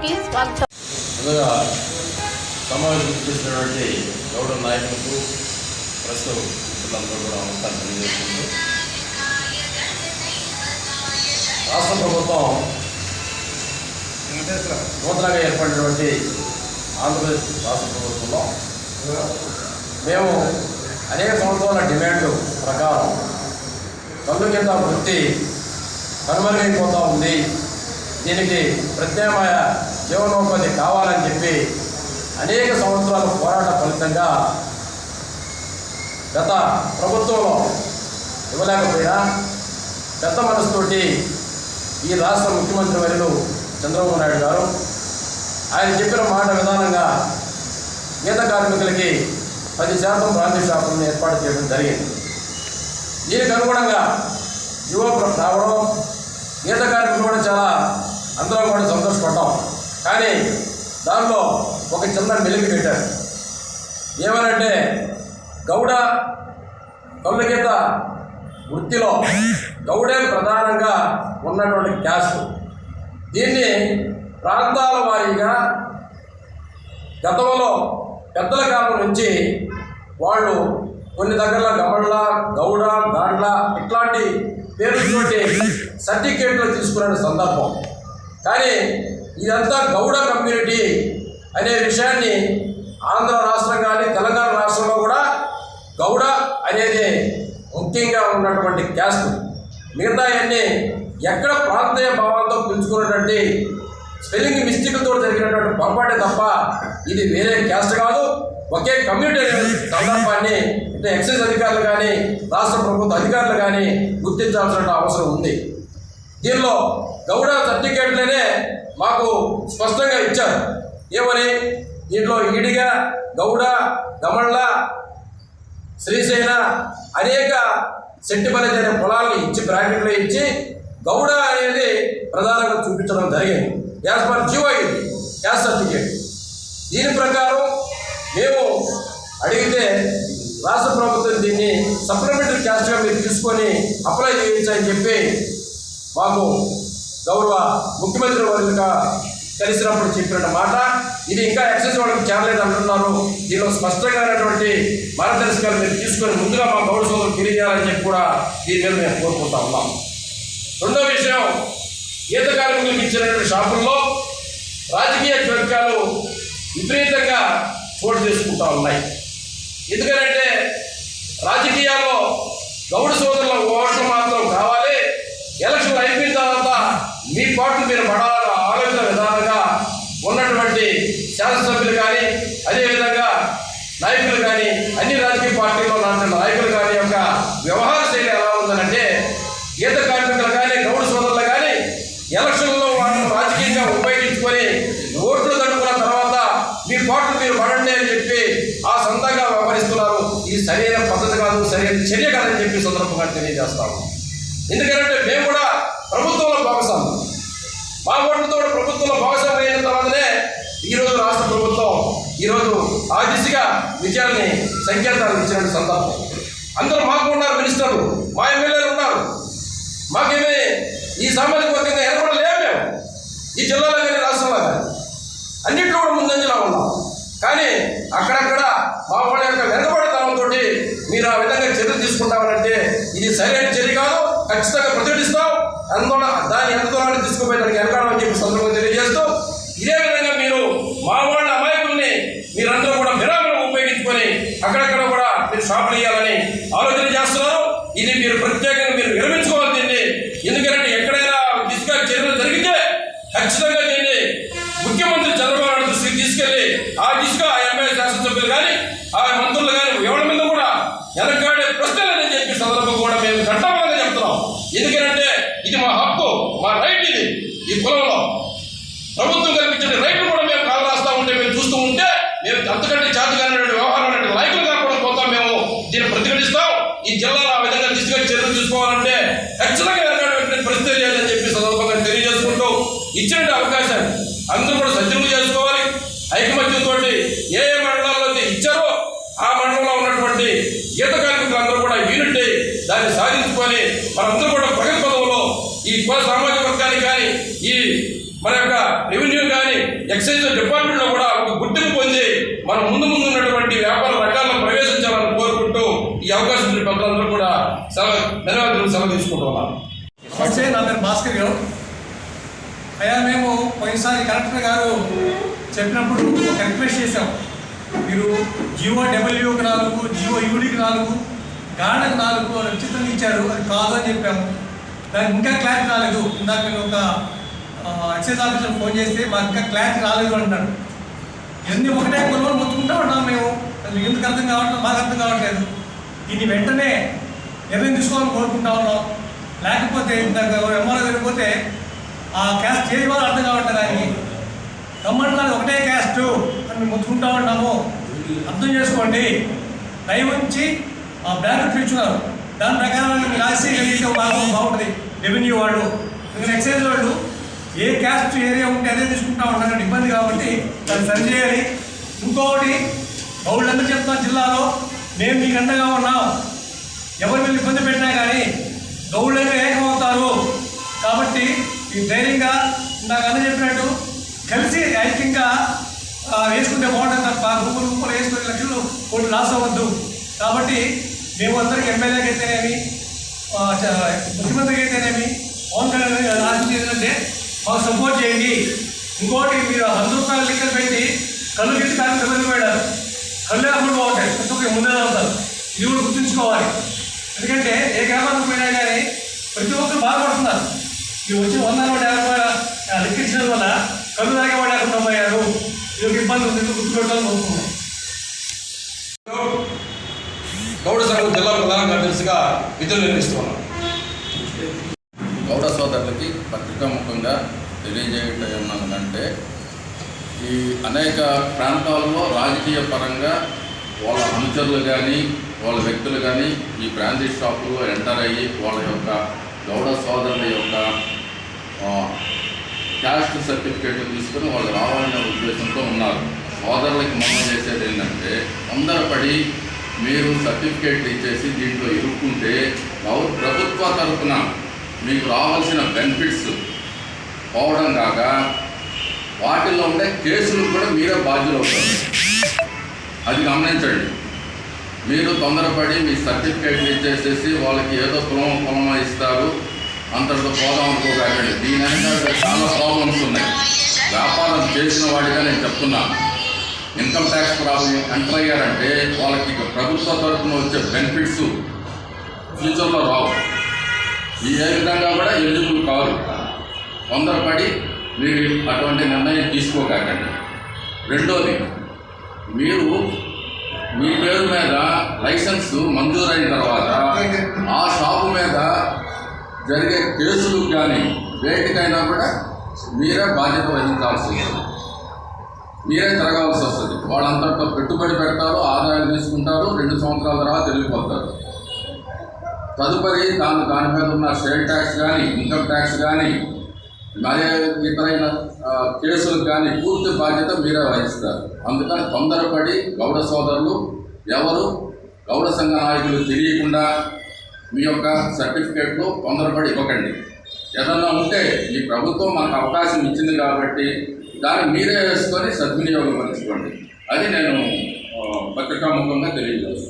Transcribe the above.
కి స్వాగతం ముందుగా సమావేశం చేసినటువంటి గౌరవ నాయకులకు మిత్రులందరూ కూడా నమస్కారం తెలియజేస్తుంది రాష్ట్ర ప్రభుత్వం నూతనంగా ఏర్పడినటువంటి ఆంధ్రప్రదేశ్ రాష్ట్ర ప్రభుత్వంలో మేము అనేక సంవత్సరాల డిమాండ్లు ప్రకారం కళ్ళు కింద వృత్తి కనుమరుగైపోతూ ఉంది. దీనికి ప్రత్యామ్నాయ జీవనోపాధి కావాలని చెప్పి అనేక సంవత్సరాల పోరాట ఫలితంగా గత ప్రభుత్వంలో ఇవ్వలేకపోయినా పెద్ద మనసుతోటి ఈ రాష్ట్ర ముఖ్యమంత్రి వర్యులు చంద్రబాబు నాయుడు గారు ఆయన చెప్పిన మాట విధానంగా గీత కార్మికులకి పది శాతం బ్రాంతి షాపులను ఏర్పాటు చేయడం జరిగింది. దీనికి అనుగుణంగా యువ రావడం గీత కార్మికులు కూడా చాలా అందరం కూడా సంతోషపడ్డాం. కానీ దానిలో ఒక చిన్న మెలికి పెట్టారు. ఏమనంటే గౌడ గౌడగీత వృత్తిలో గౌడే ప్రధానంగా ఉన్నటువంటి క్యాస్ట్. దీన్ని ప్రాంతాల వారీగా గతంలో పెద్దల కాలం నుంచి వాళ్ళు కొన్ని దగ్గరలో గమళ్ళ గౌడ గాండ్ల ఇట్లాంటి పేరుతోటి సర్టిఫికేట్లు తీసుకునే సందర్భం. కానీ ఇదంతా గౌడ కమ్యూనిటీ అనే విషయాన్ని ఆంధ్ర రాష్ట్రం కానీ తెలంగాణ రాష్ట్రంలో కూడా గౌడ అనేది ముఖ్యంగా ఉన్నటువంటి క్యాస్ట్. మిగతా అన్నీ ఎక్కడ ప్రాంతీయ భావాలతో పిలుచుకున్నటువంటి స్పెల్లింగ్ మిస్టేక్లతో జరిగినటువంటి పొరపాటే తప్ప ఇది వేరే క్యాస్ట్ కాదు. ఒకే కమ్యూనిటీ సందర్భాన్ని అంటే ఎక్సైజ్ అధికారులు కానీ రాష్ట్ర ప్రభుత్వ అధికారులు కానీ గుర్తించాల్సిన అవసరం ఉంది. దీనిలో గౌడ సర్టిఫికేట్లనే మాకు స్పష్టంగా ఇచ్చారు. ఏమని? దీంట్లో ఈడిగా గౌడ గమళ్ళ శ్రీశైల అనేక సెట్టిపల్లి అనే పొలాలను ఇచ్చి బ్రాకెట్లో ఇచ్చి గౌడ అనేది ప్రధానంగా చూపించడం జరిగింది. యాజ్ పర్ జియో ఇది గ్యాస్ సర్టిఫికేట్. దీని ప్రకారం మేము అడిగితే రాష్ట్ర ప్రభుత్వం దీన్ని సప్లిమెంటరీ క్యాస్ట్గా మీరు తీసుకొని అప్లై చేయించని చెప్పి మాకు గౌరవ ముఖ్యమంత్రి వర్యులుగా కలిసినప్పుడు చెప్పిన మాట. ఇది ఇంకా ఎక్సైజ్ వాళ్ళకి చేరలేదు అంటున్నారు దీనిలో స్పష్టమైనటువంటి మార్గదర్శకాలు మీరు తీసుకొని ముందుగా మా గౌరవ సోదరులు తెలియజేయాలని చెప్పి కూడా దీని మీద మేము కోరుకుంటా ఉన్నాం. రెండో విషయం ఈత కార్మికులకు ఇచ్చినటువంటి షాపుల్లో రాజకీయ జోక్యాలు విపరీతంగా చోటు చేసుకుంటా ఉన్నాయి. ఎందుకంటే రాజకీయాల్లో గౌడ సోదరుల ఓటు మాత్రం కావాలి ఎలక్షన్ అయిపోయిన తర్వాత మీ పార్టీ మీరు పడాలన్న ఆలోచన విధానంగా ఉన్నటువంటి శాసనసభ్యులు కానీ అదేవిధంగా నాయకులు కానీ అన్ని రాజకీయ పార్టీల్లో ఉన్న నాయకులు కానీ యొక్క వ్యవహార శైలి ఎలా ఉందనంటే గీత కార్మికులు కానీ గౌడ సోదరులు కానీ ఎలక్షన్లో వాళ్ళని రాజకీయంగా ఉపయోగించుకొని ఓట్లు తట్టుకున్న తర్వాత మీ పార్టీ మీరు పడండి అని చెప్పి ఆ సొంతంగా వ్యవహరిస్తున్నారు. ఇది సరైన పద్ధతి కాదు సరైన చర్య కాదని చెప్పి సందర్భంగా తెలియజేస్తాము. ఎందుకంటే మేము కూడా ప్రభుత్వంలో భాగస్వామి మా ఓట్లతో ప్రభుత్వంలో భాగస్వామి అయిన తర్వాతనే ఈరోజు రాష్ట్ర ప్రభుత్వం ఈరోజు ఆ దిశగా విజయాన్ని సంకేతాలు ఇచ్చిన సందర్భం. అందరూ మాకు ఉన్నారు మినిస్టర్లు. మా ఎమ్మెల్యేలు ఉన్నారు. మాకేమీ ఈ సామాజిక వర్గంగా ఏర్పడలేము మేము ఈ జిల్లాలో కానీ రాష్ట్రంలో కానీ. అన్నింటిలో కూడా ముందంజలా ఉన్నాం. కానీ అక్కడక్కడ మా వాళ్ళ యొక్క వెనకబడితనంతో మీరు ఆ విధంగా చర్యలు తీసుకుంటామనంటే ఇది సరైన చర్య కాదు. ఖచ్చితంగా ప్రతిఘటిస్తాం అందువల్ల దాన్ని ఎంత దూరాన్ని తీసుకుపోయి దానికి వెనకాడమని చెప్పి సందర్భంగా తెలియజేస్తూ ఇదే విధంగా మీరు మా వాళ్ళ అమాయకుల్ని మీరందరూ కూడా విరామం ఉపయోగించుకొని అక్కడక్కడ కూడా మీరు షాపులు ఇవ్వాలని ఆలోచన చేస్తున్నారు ఇది మీరు ప్రత్యేకంగా మీరు విరమించుకోవాలి దీన్ని. ఎందుకంటే ఎక్కడైనా దిశగా చర్యలు జరిగితే ఖచ్చితంగా దీన్ని ముఖ్యమంత్రి చంద్రబాబు నాయుడు దృష్టికి తీసుకెళ్ళి ఆ దిశగా ఆ ఎంఐ శాసనసభ్యులు కానీ ఆ మంత్రులు కానీ ఎవరి మీద కూడా వెనకాడే ప్రశ్నలని చెప్పి సందర్భం కూడా మేము ఘట్టంగా చెప్తున్నాం. ఎందుకంటే ఇది మా హక్కు మా రైట్ ఇది ఈ కులంలో ప్రభుత్వం కల్పించిన రైట్లు కూడా మేము కాలు రాస్తా ఉంటే మేము చూస్తూ ఉంటే మేము అంతకంటే చేతగానటువంటి వ్యవహారం అనేటువంటి నాయకులుగా కూడా పోతాం మేము దీన్ని ప్రతిఘటిస్తాం ఈ జిల్లాలో ఆ విధంగా దిశగా చర్యలు తీసుకోవాలంటే ఖచ్చితంగా వెనకాడేటువంటి పరిస్థితి లేదని చెప్పి సందర్భంగా తెలియజేసుకుంటూ అవకాశాన్ని అవకాశం అందరూ కూడా సద్వినియోగం చేసుకోవాలి. ఐకమత్యంతో ఏ ఏ మండలాల్లో ఇచ్చారో ఆ మండలంలో ఉన్నటువంటి ఈత కార్మికులందరూ కూడా యూనిట్ అయ్యి దాన్ని సాధించుకొని మనందరూ కూడా ప్రగతి పదవులో ఈ కుల సామాజిక వర్గానికి కానీ ఈ మన యొక్క రెవెన్యూ కానీ ఎక్సైజ్ డిపార్ట్మెంట్లో కూడా ఒక గుర్తింపు పొంది మనం ముందు ముందు ఉన్నటువంటి వ్యాపార రంగాల్లో ప్రవేశించాలని కోరుకుంటూ ఈ అవకాశం ఇచ్చిన పెద్దలందరూ కూడా సెలవు ధన్యవాదాలు సెలవు తీసుకుంటున్నాను నా పేరు భాస్కర్ గారు. అయ్యా మేము పోయినసారి కలెక్టర్ గారు చెప్పినప్పుడు ఒక రిక్వెస్ట్ చేశాం. మీరు జియో డబ్ల్యూకి నాలుగు జియో యూడికి నాలుగు గార్డెన్ నాలుగు అని ఇచ్చారు అది కాదు అని చెప్పాము. దానికి ఇంకా క్లారిటీ రాలేదు. ఇందాక నేను ఒక ఎక్సైజ్ ఆఫీసర్ ఫోన్ చేస్తే మాకు ఇంకా క్లారిటీ రాలేదు అంటున్నాడు. ఎన్ని ఒకటే కొనుగోలు మొత్తుకుంటా ఉన్నాం మేము. అది ఎందుకు అర్థం కావట్లేదు మాకు అర్థం కావట్లేదు. దీన్ని వెంటనే నిర్ణయం తీసుకోవాలని కోరుకుంటా ఉన్నాం. లేకపోతే ఇందాక ఎంఆర్ఓ వెళ్ళిపోతే ఆ క్యాస్ట్ చేయ వాళ్ళు అర్థం కావట్లేదు ఆయనకి. కమ్మండలాలు ఒకటే క్యాస్ట్ అని మేము మొత్తుకుంటా ఉన్నాము. అర్థం చేసుకోండి. దయ ఉంచి ఆ బ్లాక్ ఇచ్చున్నారు దాని ప్రకారం రాసి కలిగితే బాగా బాగుంటుంది. రెవెన్యూ వాళ్ళు ఇంకా ఎక్సైజ్ వాళ్ళు ఏ క్యాస్ట్ ఏరియా ఉంటే అదే తీసుకుంటా ఉంటారు ఇబ్బంది కాబట్టి దాన్ని సరి చేయాలి. ఇంకొకటి బౌళ్ళందరూ చెప్తాను జిల్లాలో మేము మీకు అండగా ఉన్నాం. ఎవరు మీరు ఇబ్బంది పెట్టినా కానీ గౌళ్ళంగా ఏకమవుతారు. కాబట్టి ఈ ధైర్యంగా నాకు అన్న చెప్పినట్టు కలిసి ఐక్యంగా వేసుకుంటే బాగుంటుంది తప్ప గుంపులు గుంపులు వేసుకునే లక్షలు కోటి లాస్ అవ్వద్దు. కాబట్టి మేము అందరికి ఎమ్మెల్యేకి అయితేనేమి ముఖ్యమంత్రికి అయితేనేమి పవన్ కళ్యాణ్ గారు ఏంటంటే మాకు సపోర్ట్ చేయండి. ఇంకోటి మీరు వంద రూపాయల లిక్కర్ పెట్టి కళ్ళు గిట్టి తాగి ఇబ్బంది కళ్ళు అప్పుడు బాగుంటాయి ప్రతి ఒక్కరు ముందే అవుతారు ఇది కూడా గుర్తుంచుకోవాలి. ఎందుకంటే ఏ గ్రామానికి పోయినా కానీ ప్రతి ఒక్కరు బాధపడుతున్నారు. ఈ వచ్చి వంద నూట యాభై లిక్కించడం వల్ల కళ్ళు లేకుండా పోయారు. ఇది ఒక ఇబ్బంది ఉంది గుర్తుపెట్టాలని కోరుకుంటున్నాం గౌడ సంఘం జిల్లా ప్రధాన కార్యదర్శిగా విధులు నిర్వహిస్తున్నాను గౌడ సోదరులకి పత్రికాముఖంగా తెలియజేయటం ఈ అనేక ప్రాంతాల్లో రాజకీయ పరంగా వాళ్ళ అనుచరులు కానీ వాళ్ళ వ్యక్తులు కానీ ఈ బ్రాందీ షాపులో ఎంటర్ అయ్యి వాళ్ళ యొక్క గౌడ సోదరుల యొక్క క్యాస్ట్ సర్టిఫికేట్ తీసుకుని వాళ్ళు రావాలనే ఉద్దేశంతో ఉన్నారు. సోదరులకి మనం చేసేది ఏంటంటే తొందరపడి మీరు సర్టిఫికేట్లు ఇచ్చేసి దీంట్లో ఇరుక్కుంటే ప్రభుత్వ తరఫున మీకు రావాల్సిన బెనిఫిట్స్ పోవడం కాక వాటిల్లో ఉండే కేసులు కూడా మీరే బాధ్యులు అవుతారు. అది గమనించండి. మీరు తొందరపడి మీ సర్టిఫికేట్లు ఇచ్చేసేసి వాళ్ళకి ఏదో కులం కులమ ఇస్తారు. అంతటితో పోదాం అనుకోకండి. దీని వెనకాల చాలా ప్రాబ్లమ్స్ ఉన్నాయి. వ్యాపారం చేసిన వాడిగా నేను చెప్తున్నాను ఇన్కమ్ ట్యాక్స్ ప్రాబ్లం ఎంటర్ అయ్యారంటే వాళ్ళకి ఇక ప్రభుత్వ తరఫున వచ్చే బెనిఫిట్స్ ఫ్యూచర్లో రావు. ఈ ఏ విధంగా కూడా ఎలిజిబుల్ కాదు తొందరపడి మీరు అటువంటి నిర్ణయం తీసుకోకండి. రెండోది మీరు మీ పేరు మీద లైసెన్స్ మంజూరైన తర్వాత ఆ షాపు మీద జరిగే కేసులు కానీ వేటికైనా కూడా మీరే బాధ్యత వహించాల్సి వస్తుంది మీరే తిరగాల్సి వస్తుంది. వాళ్ళంతటితో పెట్టుబడి పెడతారు ఆదాయం తీసుకుంటారు రెండు సంవత్సరాల తర్వాత వెళ్ళిపోతారు. తదుపరి దాని దాని మీద ఉన్న సేల్ ట్యాక్స్ కానీ ఇన్కమ్ ట్యాక్స్ కానీ మరే ఇతరైన ఆ, కేసులకు కానీ పూర్తి బాధ్యత మీరే వహిస్తారు. అందుకని తొందరపడి గౌడ సోదరులు ఎవరు గౌడ సంఘ నాయకులు తెలియకుండా మీ యొక్క సర్టిఫికేట్లు తొందరపడి ఇవ్వకండి. ఏదన్నా ఉంటే ఈ ప్రభుత్వం మనకు అవకాశం ఇచ్చింది కాబట్టి దాన్ని మీరే వేసుకొని సద్వినియోగపరచుకోండి అది నేను ఆ, పత్రికాముఖంగా తెలియజేస్తాను